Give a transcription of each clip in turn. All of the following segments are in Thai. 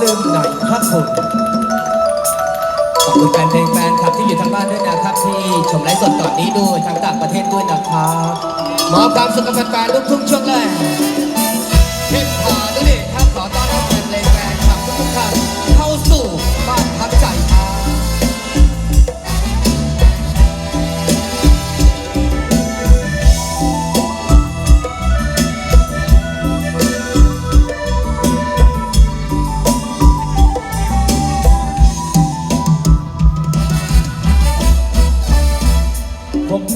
ลืมไหนพระคุณขอบคุณแฟนเพลงแฟนคลับที่อยู่ทางบ้านด้วยนะครับ ที่ชมไลฟ์สดตอนนี้ด้วยทางต่างประเทศด้วยนะครับมอบความสุขกับแฟนๆลูกทุ่งช่วงแรกเพชรพาด้วยนี่ครับขอต้อนรับแฟนเพลงแฟนคลับทุกๆท่าน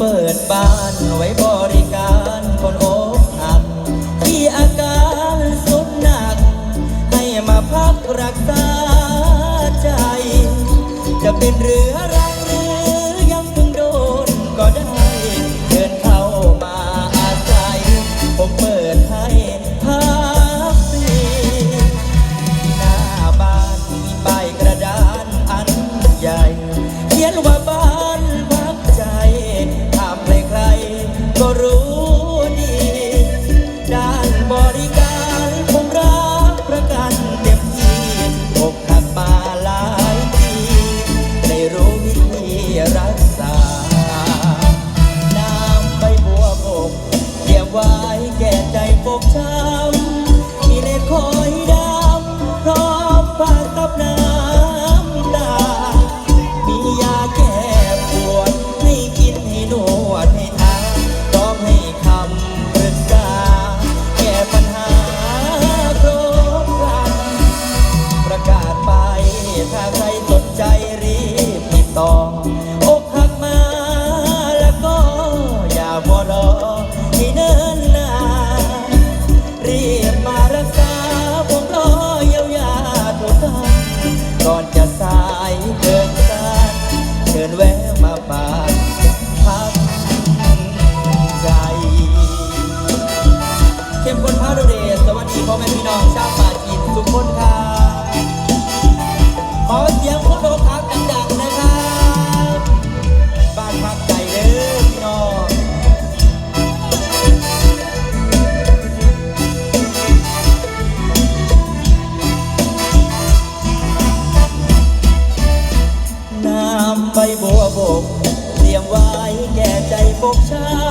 เปิดบ้านไว้บริการคนอกหักที่อาการสุดหนัก ให้มาพักรักษาใจ จะเป็นเรือรั ๆ ชสวัสดีพ่อแม่พี่น้องชาวป่าจีนทุกคนครับขอเสียงคนโดคักดังๆนะครับบ้านพักใจเด้อพี่น้องน้ำใบบัวบกเตรียมไว้แก่ใจบกช้ำ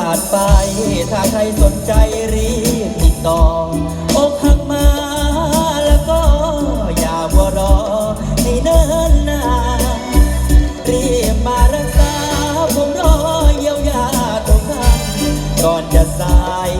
าศไป ถ้าใครสนใจรีบติดต่อ อกหักมาแล้วก็อย่าวัวรอให้เนิ่นนานรีบมารักษาผมรอเยียวยาทุกท่านก่อนจะสาย